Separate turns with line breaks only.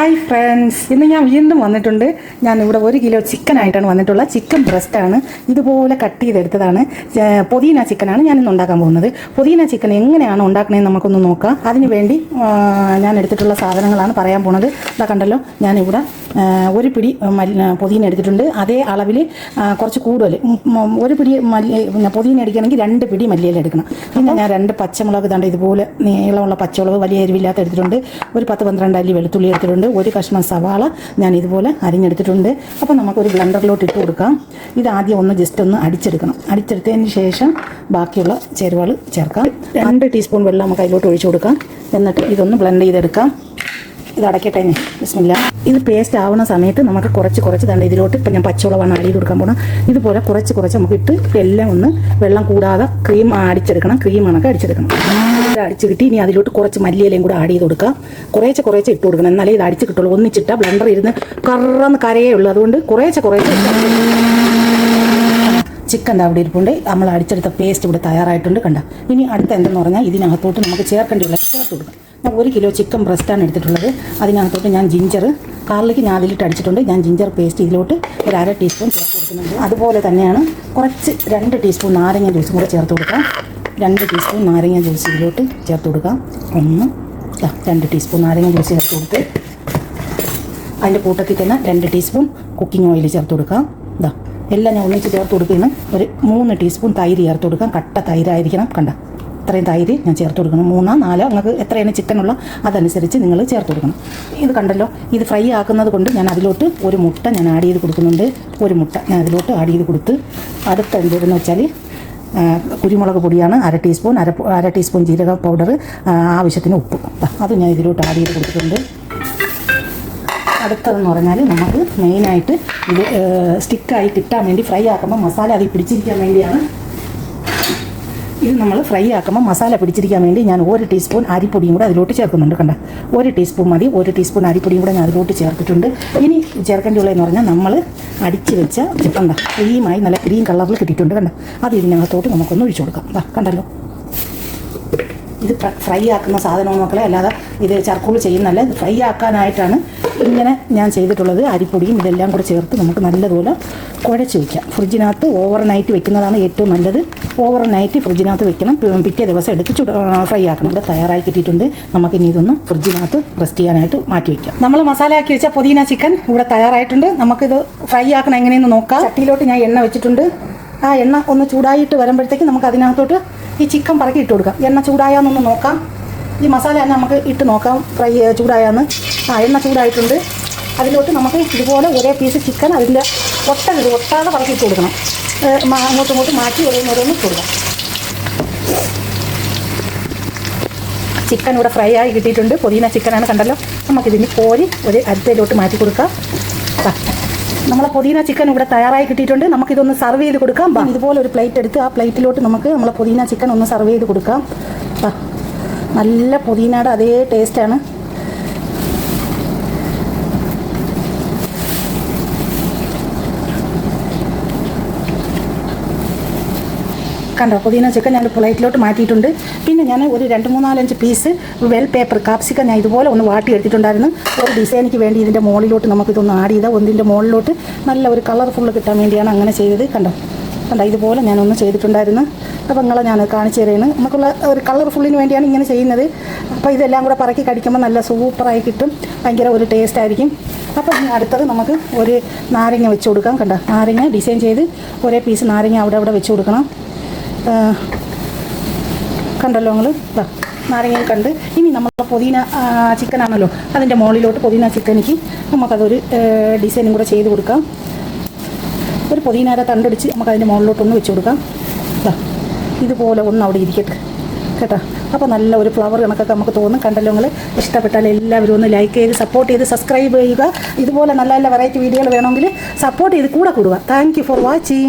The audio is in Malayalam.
ഹായ് ഫ്രണ്ട്സ് ഇന്ന് ഞാൻ വീണ്ടും വന്നിട്ടുണ്ട്. ഞാൻ ഇവിടെ ഒരു കിലോ ചിക്കൻ ആയിട്ടാണ് വന്നിട്ടുള്ളത്. ചിക്കൻ ബ്രസ്റ്റാണ് ഇതുപോലെ കട്ട് ചെയ്തെടുത്തതാണ്. പൊതീന ചിക്കനാണ് ഞാൻ ഇന്ന് ഉണ്ടാക്കാൻ പോകുന്നത്. പൊതീന ചിക്കൻ എങ്ങനെയാണ് ഉണ്ടാക്കണേന്ന് നമുക്കൊന്ന് നോക്കാം. അതിന് വേണ്ടി ഞാൻ എടുത്തിട്ടുള്ള സാധനങ്ങളാണ് പറയാൻ പോണത്. ഇതാ കണ്ടല്ലോ ഞാനിവിടെ ഒരു പിടി പുതിന എടുത്തിട്ടുണ്ട്. അതേ അളവിൽ കുറച്ച് കൂടുതൽ ഒരു പിടി മല്ലി പുതിന എടുക്കണമെങ്കിൽ രണ്ട് പിടി മല്ലിയില എടുക്കണം. പിന്നെ ഞാൻ രണ്ട് പച്ചമുളക് ഇതാണ്ട് ഇതുപോലെ നീളമുള്ള പച്ചമുളക് വലിയ എരിവില്ലാത്ത എടുത്തിട്ടുണ്ട്. ഒരു പത്ത് പന്ത്രണ്ട് അല്ലി വെളുത്തുള്ളി എടുത്തിട്ടുണ്ട്. ഒരു കഷ്ണം സവാള ഞാൻ ഇതുപോലെ അരിഞ്ഞെടുത്തിട്ടുണ്ട്. അപ്പോൾ നമുക്കൊരു ബ്ലണ്ടറിലോട്ട് ഇട്ട് കൊടുക്കാം. ഇത് ആദ്യം ഒന്ന് ജസ്റ്റ് ഒന്ന് അടിച്ചെടുക്കണം. അടിച്ചെടുത്തതിന് ശേഷം ബാക്കിയുള്ള ചേരുവകൾ ചേർക്കാം. രണ്ട് ടീസ്പൂൺ വെള്ളം നമുക്ക് അതിലോട്ട് ഒഴിച്ചു കൊടുക്കാം. എന്നിട്ട് ഇതൊന്ന് ബ്ലെൻഡ് ചെയ്തെടുക്കാം. ഇത് അടയ്ക്കട്ടെ ഇനി. ബിസ്മില്ല. ഇത് പേസ്റ്റ് ആവുന്ന സമയത്ത് നമുക്ക് കുറച്ച് കുറച്ച് തണ്ട് ഇതിലോട്ട് ഇപ്പം ഞാൻ പച്ചവളമാണ് അടി കൊടുക്കാൻ പോകണം ഇതുപോലെ കുറച്ച് കുറച്ച് നമുക്ക് ഇട്ട് എല്ലാം ഒന്ന് വെള്ളം കൂടാതെ ക്രീം അടിച്ചെടുക്കണം. ക്രീം കണക്ക് അടിച്ചെടുക്കണം. അടിച്ച് കിട്ടി. ഇനി അതിലോട്ട് കുറച്ച് മല്ലിയിലയും കൂടെ ആഡ് ചെയ്ത് കൊടുക്കാം കുറേശ്ശെ കുറേശ്ശെ ഇട്ട് കൊടുക്കണം. എന്നാലേ ഇത് അടിച്ച് കിട്ടുള്ളൂ. ഒന്നിച്ചിട്ടാൽ ബ്ലണ്ടർ ഇരുന്ന് കറന്ന് കരയേ ഉള്ളൂ. അതുകൊണ്ട് കുറേശ്ശെ കുറേശ്ശെ ചിക്കൻ അവിടെ ഇരിപ്പുണ്ട്. നമ്മൾ അടിച്ചെടുത്ത പേസ്റ്റ് ഇവിടെ തയ്യാറായിട്ടുണ്ട് കണ്ട? ഇനി അടുത്ത എന്തെന്ന് പറഞ്ഞാൽ ഇതിനകത്തോട്ട് നമുക്ക് ചേർക്കേണ്ടിയുള്ള ചേർത്ത് കൊടുക്കാം. ഞാൻ ഒരു കിലോ ചിക്കൻ ബ്രസ്റ്റാണ് എടുത്തിട്ടുള്ളത്. അതിനകത്തോട്ട് ഞാൻ ജിഞ്ചർ കാറിലേക്ക് ഞാൻ അതിലിട്ട് അടിച്ചിട്ടുണ്ട്. ഞാൻ ജിഞ്ചർ പേസ്റ്റ് ഇതിലോട്ട് ഒരു അര ടീസ്പൂൺ ചേർത്ത് കൊടുക്കുന്നുണ്ട്. അതുപോലെ തന്നെയാണ് കുറച്ച് രണ്ട് ടീസ്പൂൺ നാരങ്ങ ജ്യൂസും കൂടെ ചേർത്ത് കൊടുക്കാം. രണ്ട് ടീസ്പൂൺ നാരങ്ങ ജ്യൂസ് ഇതിലോട്ട് ചേർത്ത് കൊടുക്കാം. ഒന്ന് രണ്ട് ടീസ്പൂൺ നാരങ്ങ ജ്യൂസ് ചേർത്ത് കൊടുത്ത് അതിന്റെ കൂട്ടത്തിൽ തന്നെ രണ്ട് ടീസ്പൂൺ കുക്കിംഗ് ഓയിൽ ചേർത്ത് കൊടുക്കാം. എല്ലാം ഞാൻ ഒന്നിച്ച് ചേർത്ത് കൊടുക്കുന്നു ഒരു മൂന്ന് ടീസ്പൂൺ തൈര് ചേർത്ത് കൊടുക്കാം. കട്ട തൈരായിരിക്കണം. കണ്ട ഇത്രയും തൈര് ഞാൻ ചേർത്ത് കൊടുക്കണം. മൂന്നോ നാലോ നിങ്ങൾക്ക് എത്രയാണ് ചിക്കനുള്ള അതനുസരിച്ച് നിങ്ങൾ ചേർത്ത് കൊടുക്കണം. ഇത് കണ്ടല്ലോ ഇത് ഫ്രൈ ആക്കുന്നത് കൊണ്ട് ഞാൻ അതിലോട്ട് ഒരു മുട്ട ഞാൻ ആഡ് ചെയ്ത് കൊടുക്കുന്നുണ്ട്. ഒരു മുട്ട ഞാൻ അതിലോട്ട് ആഡ് ചെയ്ത് കൊടുത്ത് അടുത്ത എന്തെന്ന് വെച്ചാൽ കുരുമുളക് പൊടിയാണ് അര ടീസ്പൂൺ അര അര ടീസ്പൂൺ ജീരക പൗഡർ ആവശ്യത്തിന് ഉപ്പ്. അത് ഞാൻ ഇതിലോട്ട് ആഡ് ചെയ്ത് കൊടുത്തിട്ടുണ്ട്. അടുത്തതെന്ന് പറഞ്ഞാൽ നമുക്ക് മെയിനായിട്ട് ഇത് സ്റ്റിക്കായി കിട്ടാൻ വേണ്ടി ഫ്രൈ ആക്കുമ്പോൾ മസാല അതിൽ പിടിച്ചിരിക്കാൻ വേണ്ടിയാണ്. ഇത് നമ്മൾ ഫ്രൈ ആക്കുമ്പോൾ മസാല പിടിച്ചിരിക്കാൻ വേണ്ടി ഞാൻ ഒരു ടീസ്പൂൺ അരിപ്പൊടിയും കൂടെ അതിലോട്ട് ചേർക്കുന്നുണ്ട് കണ്ട? ഒരു ടീസ്പൂൺ മതി ഒരു ടീസ്പൂൺ അരിപ്പൊടിയും കൂടെ ഞാൻ അതിലോട്ട് ചേർത്തിട്ടുണ്ട്. ഇനി ചേർക്കേണ്ടിയുള്ളതെന്ന് പറഞ്ഞാൽ നമ്മൾ അടിച്ച് വെച്ച കണ്ട ക്രീമായി നല്ല ക്രീം കളറിൽ കിട്ടിയിട്ടുണ്ട് കണ്ട? അത് ഇതിനകത്തോട്ട് നമുക്കൊന്ന് ഒഴിച്ചു കൊടുക്കാം. കണ്ടല്ലോ? ഇത് ഫ്രൈ ആക്കുന്ന സാധനവും മക്കളെ അല്ലാതെ ഇത് ചർക്കൂൾ ചെയ്യുന്നല്ല ഇത് ഫ്രൈ ആക്കാനായിട്ടാണ് ഇങ്ങനെ ഞാൻ ചെയ്തിട്ടുള്ളത്. അരിപ്പൊടിയും ഇതെല്ലാം കൂടെ ചേർത്ത് നമുക്ക് നല്ലതുപോലെ കുഴച്ച് വയ്ക്കാം ഫ്രിഡ്ജിനകത്ത് ഓവർ നൈറ്റ് വെക്കുന്നതാണ് ഏറ്റവും നല്ലത്. ഓവർ നൈറ്റ് ഫ്രിഡ്ജിനകത്ത് വെക്കണം. പിറ്റേ ദിവസം എടുത്ത് ചുട ഫ്രൈ ആക്കണം. ഇവിടെ തയ്യാറായി കിട്ടിയിട്ടുണ്ട്. നമുക്കിനി ഇതൊന്ന് ഫ്രിഡ്ജിനകത്ത് റെസ്റ്റ് ചെയ്യാനായിട്ട് മാറ്റി വയ്ക്കാം നമ്മൾ മസാല ആക്കി വെച്ച പുതിന ചിക്കൻ ഇവിടെ തയ്യാറായിട്ടുണ്ട്. നമുക്കിത് ഫ്രൈ ആക്കണം എങ്ങനെയെന്ന് നോക്കാം. ചട്ടിയിലോട്ട് ഞാൻ എണ്ണ വെച്ചിട്ടുണ്ട്. ആ എണ്ണ ഒന്ന് ചൂടായിട്ട് വരുമ്പോഴത്തേക്ക് നമുക്ക് അതിനകത്തോട്ട് ഈ ചിക്കൻ പറക്കി ഇട്ട് കൊടുക്കാം. എണ്ണ ചൂടായാന്നൊന്ന് നോക്കാം. ഈ മസാല തന്നെ നമുക്ക് ഇട്ട് നോക്കാം. ഫ്രൈ ചൂടായാന്ന്. ആ എണ്ണ ചൂടായിട്ടുണ്ട്. അതിലോട്ട് നമുക്ക് ഇതുപോലെ ഒരേ പീസ് ചിക്കൻ അതിന്റെ ഒട്ടരുത് ഒട്ടാതെ പറക്കി ഇട്ട് കൊടുക്കണം. അങ്ങോട്ടും ഇങ്ങോട്ടും മാറ്റി ഓരോന്നോരോന്ന് ഇട്ട് കൊടുക്കാം. ചിക്കൻ ഇവിടെ ഫ്രൈ ആയി കിട്ടിയിട്ടുണ്ട്. പൊതിയുന്ന ചിക്കനാണ് കണ്ടല്ലോ. നമുക്കിതിന് കോരി ഒരു അരിത്തയിലോട്ട് മാറ്റി കൊടുക്കാം. നമ്മളെ പുതിന ചിക്കൻ ഇവിടെ തയ്യാറായി കിട്ടിയിട്ടുണ്ട്. നമുക്ക് ഇതൊന്ന് സർവ് ചെയ്ത് കൊടുക്കാം. ഇതുപോലെ ഒരു പ്ലേറ്റ് എടുത്ത് ആ പ്ലേറ്റിലോട്ട് നമുക്ക് നമ്മളെ പുതിന ചിക്കൻ ഒന്ന് സർവ് ചെയ്ത് കൊടുക്കാം. നല്ല പുതിനയുടെ അതേ ടേസ്റ്റാണ് കണ്ടോ പുതിന ചിക്കൻ ഞാൻ പ്ലേറ്റിലോട്ട് മാറ്റിയിട്ടുണ്ട്. പിന്നെ ഞാൻ ഒരു രണ്ട് മൂന്നാലഞ്ച് പീസ് വെൽ പേപ്പർ കാപ്സിക്ക ഞാൻ ഇതുപോലെ ഒന്ന് വാട്ടി എടുത്തിട്ടുണ്ടായിരുന്നു ഒരു ഡിസൈനിക്ക് വേണ്ടി ഇതിന്റെ മുകളിലോട്ട് നമുക്കിതൊന്ന് ആഡ് ചെയ്താൽ ഒന്നിന്റെ മുകളിലോട്ട് നല്ല ഒരു കളർഫുള്ള് കിട്ടാൻ വേണ്ടിയാണ് അങ്ങനെ ചെയ്തത്. കണ്ടോ? കണ്ടോ? ഇതുപോലെ ഞാനൊന്ന് ചെയ്തിട്ടുണ്ടായിരുന്നു. അപ്പോൾ നിങ്ങളെ ഞാൻ കാണിച്ചു തരുന്നത് നമുക്കുള്ള ഒരു കളർഫുള്ളിന് വേണ്ടിയാണ് ഇങ്ങനെ ചെയ്യുന്നത്. അപ്പോൾ ഇതെല്ലാം കൂടെ പറക്കി കടിക്കുമ്പോൾ നല്ല സൂപ്പറായി കിട്ടും. ഭയങ്കര ഒരു ടേസ്റ്റ് ആയിരിക്കും. അപ്പോൾ ഇനി അടുത്തത് നമുക്ക് ഒരു നാരങ്ങ വെച്ച് കൊടുക്കാം. കണ്ടോ? നാരങ്ങ ഡിസൈൻ ചെയ്ത് ഒരേ പീസ് നാരങ്ങ അവിടെ അവിടെ വെച്ച് കൊടുക്കണം. കണ്ടല്ലോ നിങ്ങൾ നാരങ്ങയും കണ്ട്. ഇനി നമ്മൾ പുതിന ചിക്കൻ ആണല്ലോ അതിന്റെ മുകളിലോട്ട് പുതിന ചിക്കനിക്ക് നമുക്കതൊരു ഡിസൈനും കൂടെ ചെയ്ത് കൊടുക്കാം. ഒരു പുതിനയുടെ തണ്ടടിച്ച് നമുക്ക് അതിന്റെ മുകളിലോട്ടൊന്ന് വെച്ച് കൊടുക്കാം. ഇതുപോലെ ഒന്ന് അവിടെ ഇരിക്കട്ടെ. കേട്ടോ? അപ്പോൾ നല്ല ഒരു ഫ്ലവർ കണക്കൊക്കെ നമുക്ക് തോന്നും. കണ്ടല്ലോ നിങ്ങൾ ഇഷ്ടപ്പെട്ടാൽ എല്ലാവരും ഒന്ന് ലൈക്ക് ചെയ്ത് സപ്പോർട്ട് ചെയ്ത് സബ്സ്ക്രൈബ് ചെയ്യുക. ഇതുപോലെ നല്ല നല്ല വെറൈറ്റി വീഡിയോകൾ വേണമെങ്കിൽ സപ്പോർട്ട് ചെയ്ത് കൂടെ കൂടുക. Thank for watching